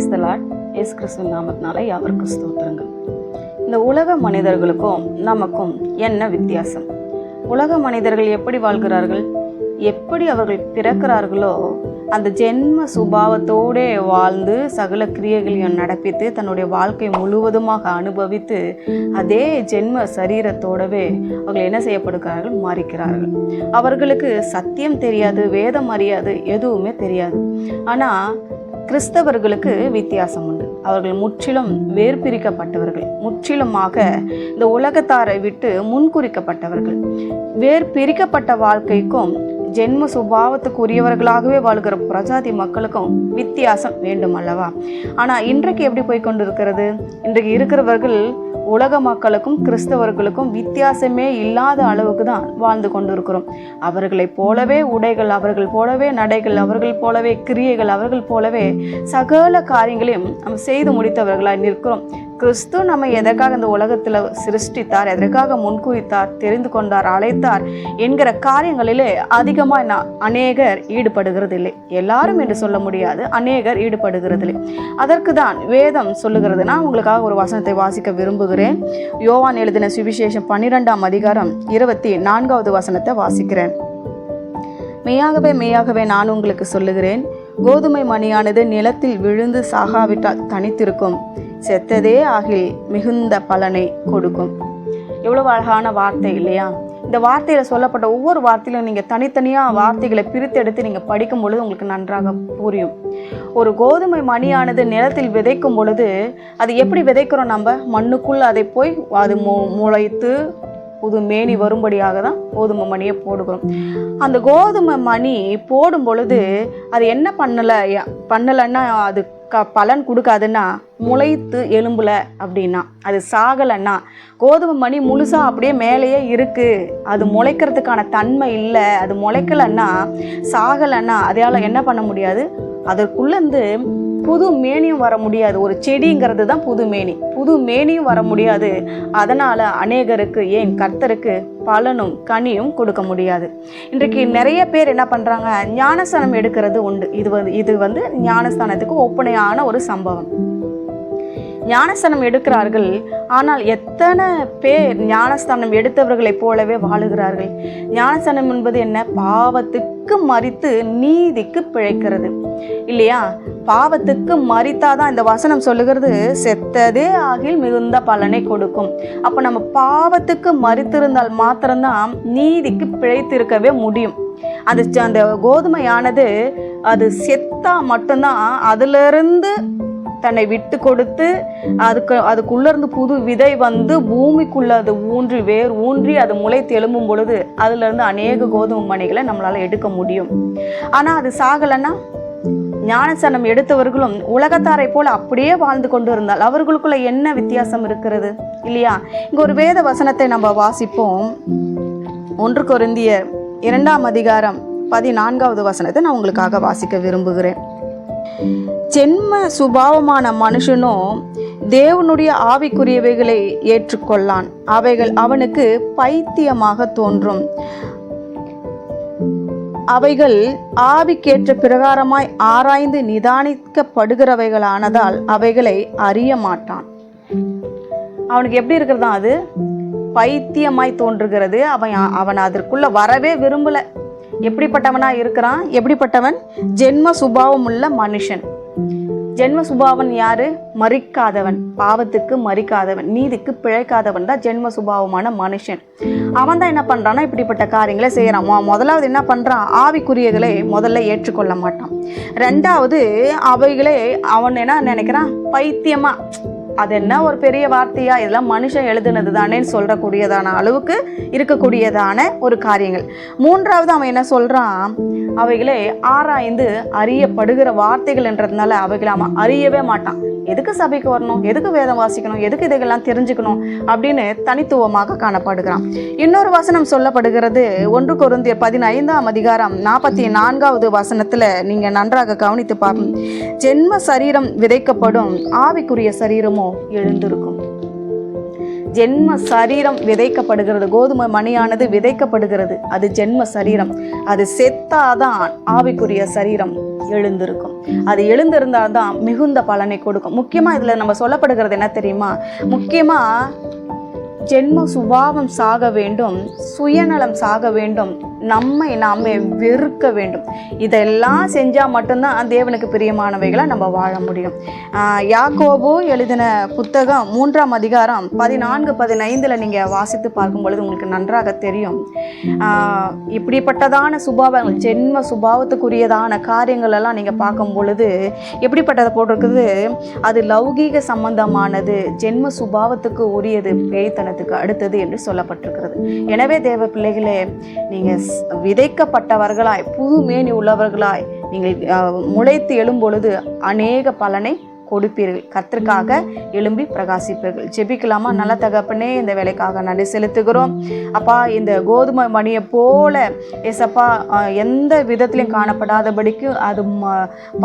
Praise the Lord இயேசு கிறிஸ்து நாமத்தினால யாவருக்கு ஸ்தோத்திரங்கள். இந்த உலக மனிதர்களுக்கும் நமக்கும் என்ன வித்தியாசம்? உலக மனிதர்கள் எப்படி வாழ்கிறார்கள்? எப்படி அவர்கள் பிறக்கிறார்களோ அந்த ஜென்ம சுபாவத்தோடே வாழ்ந்து சகல கிரியைகளையும் நடப்பித்து தன்னுடைய வாழ்க்கை முழுவதுமாக அனுபவித்து அதே ஜென்ம சரீரத்தோடவே அவர்கள் என்ன செய்யப்படுகிறார்கள்? மாறிக்கிறார்கள். அவர்களுக்கு சத்தியம் தெரியாது வேதம் அறியாது எதுவுமே தெரியாது. ஆனால் கிறிஸ்தவர்களுக்கு வித்தியாசம் உண்டு. அவர்கள் முற்றிலும் வேர்பிரிக்கப்பட்டவர்கள். முற்றிலுமாக இந்த உலகத்தாரை விட்டு முன்குறிக்கப்பட்டவர்கள். வேர் பிரிக்கப்பட்ட வாழ்க்கைக்கும் ஜென்ம சுபாவத்துக்கு உரியவர்களாகவே வாழ்கிற பிரஜாதி மக்களுக்கும் வித்தியாசம் வேண்டும் அல்லவா? ஆனால் இன்றைக்கு எப்படி போய் கொண்டிருக்கிறது? இன்றைக்கு இருக்கிறவர்கள் உலக மக்களுக்கும் கிறிஸ்தவர்களுக்கும் வித்தியாசமே இல்லாத அளவுக்கு தான் வாழ்ந்து கொண்டிருக்கிறோம். அவர்களைப் போலவே உடைகள் அவர்கள் போலவே நடைகள் அவர்கள் போலவே கிரியைகள் அவர்கள் போலவே சகல காரியங்களையும் நம்ம செய்து முடித்தவர்களாக நிற்கிறோம். கிறிஸ்து நம்ம எதற்காக இந்த உலகத்தில் சிருஷ்டித்தார் எதற்காக முன்குவித்தார் தெரிந்து கொண்டார் அழைத்தார் என்கிற காரியங்களிலே அதிகமாக நான் அநேகர் ஈடுபடுகிறது இல்லை எல்லாரும் என்று சொல்ல முடியாது அநேகர் ஈடுபடுகிறது இல்லை அதற்கு தான் வேதம் சொல்லுகிறது. நான் உங்களுக்காக ஒரு வசனத்தை வாசிக்க விரும்புகிறேன். யோவான் எழுதின சுவிசேஷம் பன்னிரெண்டாம் அதிகாரம் இருபத்தி நான்காவது வசனத்தை வாசிக்கிறேன். மெய்யாகவே மெய்யாகவே நான் உங்களுக்கு சொல்லுகிறேன். கோதுமை மணியானது நிலத்தில் விழுந்து சாகாவிட்டால் தனித்திருக்கும். செத்ததே ஆகில் மிகுந்த பலனை கொடுக்கும். எவ்வளவு அழகான வார்த்தை இல்லையா? இந்த வார்த்தையில் சொல்லப்பட்ட ஒவ்வொரு வார்த்தையிலும் நீங்கள் தனித்தனியாக வார்த்தைகளை பிரித்தெடுத்து நீங்கள் படிக்கும் பொழுது உங்களுக்கு நன்றாக புரியும். ஒரு கோதுமை மணியானது நிலத்தில் விதைக்கும் பொழுது அது எப்படி விதைக்கிறோம் நம்ம? மண்ணுக்குள் அதை போய் அது மு முளைத்து புது மேனி வரும்படியாக தான் கோதுமை மணியை போடுகிறோம். அந்த கோதுமை மணி போடும் பொழுது அது என்ன பண்ணலை? பண்ணலைன்னா அது க பலன் கொடுக்காதுன்னா முளைத்து எலும்புல அப்படின்னா அது சாகலைன்னா கோதுமை மணி முழுசாக அப்படியே மேலேயே இருக்குது அது முளைக்கிறதுக்கான தன்மை இல்லை. அது முளைக்கலைன்னா சாகலைன்னா அதையால் என்ன பண்ண முடியாது? அதற்குள்ளேருந்து புது மேனியும் வர முடியாது. ஒரு செடிங்கிறது தான் புது மேனி. புது மேனியும் வர முடியாது. அதனால் அநேகருக்கு ஏன் கர்த்தருக்கு பலனும் கனியும் கொடுக்க முடியாது. இன்றைக்கு நிறைய பேர் என்ன பண்ணுறாங்க ஞானஸ்தானம் எடுக்கிறது உண்டு. இது வந்து இது வந்து ஞானஸ்தானத்துக்கு ஒப்பனையான ஒரு சம்பவம். ஞானஸ்தானம் எடுக்கிறார்கள். ஆனால் எத்தனை பேர் ஞானஸ்தானம் எடுத்தவர்களைப் போலவே வாழுகிறார்கள்? ஞானஸ்தானம் என்பது என்ன? பாவத்துக்கு மறித்து நீதிக்கு பிழைக்கிறது. இல்லையா? பாவத்துக்கு மறித்தாதான் இந்த வசனம் சொல்லுகிறது செத்ததே ஆகில் மிகுந்த பலனை கொடுக்கும். அப்போ நம்ம பாவத்துக்கு மறித்திருந்தால் மாத்திரம்தான் நீதிக்கு பிழைத்திருக்கவே முடியும். அந்த அந்த கோதுமையானது அது செத்தா மட்டும்தான் அதுலேருந்து தன்னை விட்டு கொடுத்து அதுக்கு அதுக்குள்ளேருந்து புது விதை வந்து பூமிக்குள்ளே அது ஊன்றி வேர் ஊன்றி அது முளை தெலும்பும் பொழுது அதுலேருந்து அநேக கோதுமை மணிகளை நம்மளால் எடுக்க முடியும். ஆனால் அது சாகலைன்னா ஞானசனம் எடுத்தவர்களும் உலகத்தாரை போல அப்படியே வாழ்ந்து கொண்டு இருந்தால் அவர்களுக்குள்ள என்ன வித்தியாசம் இருக்கிறது? இல்லையா? இங்கே ஒரு வேத வசனத்தை நம்ம வாசிப்போம். ஒன்று கொருந்திய இரண்டாம் அதிகாரம் பதினான்காவது வசனத்தை நான் உங்களுக்காக வாசிக்க விரும்புகிறேன். ஜென்ம சுபாவமான மனுஷனும் தேவனுடைய ஆவிக்குரியவைகளை ஏற்றுக்கொள்ளான். அவைகள் அவனுக்கு பைத்தியமாக தோன்றும். அவைகள் ஆவிக்கேற்ற பிரகாரமாய் ஆராய்ந்து நிதானிக்கப்படுகிறவைகளானதால் அவைகளை அறிய மாட்டான். அவனுக்கு எப்படி இருக்கிறதா அது? பைத்தியமாய் தோன்றுகிறது. அவன் அவன் அதற்குள்ள வரவே விரும்பல. எப்படிப்பட்டவனா இருக்கிறான்? எப்படிப்பட்டவன்? ஜென்ம சுபாவம் உள்ள மனுஷன். ஜென்ம சுபாவன் யாரு? மறிக்காதவன். பாவத்துக்கு மறிக்காதவன். நீதிக்கு பிழைக்காதவன் தான் ஜென்ம சுபாவமான மனுஷன். அவன் தான் என்ன பண்ணுறான்னா இப்படிப்பட்ட காரியங்களை செய்கிறான் முதலாவது என்ன பண்ணுறான் ஆவிக்குரியகளை முதல்ல ஏற்றுக்கொள்ள மாட்டான். ரெண்டாவது அவைகளே அவன் என்ன நினைக்கிறான்? பைத்தியமாக அது என்ன ஒரு பெரிய வார்த்தையா? இதெல்லாம் மனுஷன் எழுதுனது தானேன்னு சொல்லக்கூடியதான அளவுக்கு இருக்கக்கூடியதான ஒரு காரியங்கள். மூன்றாவது அவன் என்ன சொல்கிறான் அவைகளை ஆராய்ந்து அறியப்படுகிற வார்த்தைகள் என்றதுனால அவைகளை அவன் அறியவே மாட்டான். எதுக்கு சபைக்கு வரணும்? எதுக்கு வேதம் வாசிக்கணும்? எதுக்கு இதையெல்லாம் தெரிஞ்சுக்கணும்? அப்படின்னு தனித்துவமாக காணப்படுகிறான். இன்னொரு வசனம் சொல்லப்படுகிறது. ஒன்று குருந்தியர் பதினைந்தாம் அதிகாரம் நாற்பத்தி நான்காவது வசனத்தில் நீங்கள் நன்றாக கவனித்து பாருங்க. ஜென்ம சரீரம் விதைக்கப்படும். ஆவிக்குரிய சரீரமோ எழுந்திருக்கும். ஜென்ம சரீரம் விதைக்கப்படுகிறது. கோதுமை மணியானது விதைக்கப்படுகிறது. அது ஜென்ம சரீரம். அது செத்தாதான் ஆவிக்குரிய சரீரம் எழுந்திருக்கும். அது எழுந்திருந்தால் தான் மிகுந்த பலனை கொடுக்கும். முக்கியமாக இதில் நம்ம சொல்லப்படுகிறது என்ன தெரியுமா? முக்கியமாக ஜென்ம சுபாவம் சாக வேண்டும் சுயநலம் சாக வேண்டும் நம்மை நாம வெறுக்க வேண்டும். இதெல்லாம் செஞ்சால் மட்டும்தான் தேவனுக்கு பிரியமானவைகளை நம்ம வாழ முடியும். யாக்கோபோ எழுதின புத்தகம் மூன்றாம் அதிகாரம் பதினான்கு பதினைந்தில் நீங்கள் வாசித்து பார்க்கும் பொழுது உங்களுக்கு நன்றாக தெரியும். இப்படிப்பட்டதான சுபாவங்கள் ஜென்ம சுபாவத்துக்குரியதான காரியங்கள் எல்லாம் நீங்கள் பார்க்கும் பொழுது எப்படிப்பட்டதை போட்டிருக்குது? அது லௌகீக சம்பந்தமானது ஜென்ம சுபாவத்துக்கு உரியது பேய்த்தனத்துக்கு அடுத்தது என்று சொல்லப்பட்டிருக்கிறது. எனவே தேவ பிள்ளைகளே நீங்கள் விதைக்கப்பட்டவர்களாய் புது மேனி உள்ளவர்களாய் நீங்கள் முளைத்து எழும்பொழுது அநேக பலனை கொடுப்பீர்கள். கத்திற்காக எழும்பி பிரகாசிப்பீர்கள். ஜெபிக்கலாமா? நல்ல தகப்பனே இந்த வேலைக்காக நன்றி செலுத்துகிறோம். அப்பா இந்த கோதுமை மணியை போல எசப்பா எந்த விதத்திலையும் காணப்படாதபடிக்கு அது ம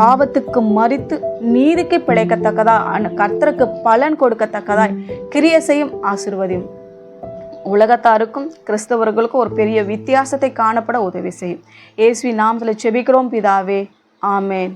பாவத்துக்கு மறித்து நீதிக்கு பிழைக்கத்தக்கதா? கர்த்தருக்கு பலன் கொடுக்கத்தக்கதாய் கிரிய செய்யும் ஆசிர்வதியும். உலகத்தாருக்கும் கிறிஸ்தவர்களுக்கும் ஒரு பெரிய வித்தியாசத்தை காணப்பட உதவி செய்யும். இயேசுவின் நாமத்தில் செபிக்கிறோம் பிதாவே. ஆமேன்.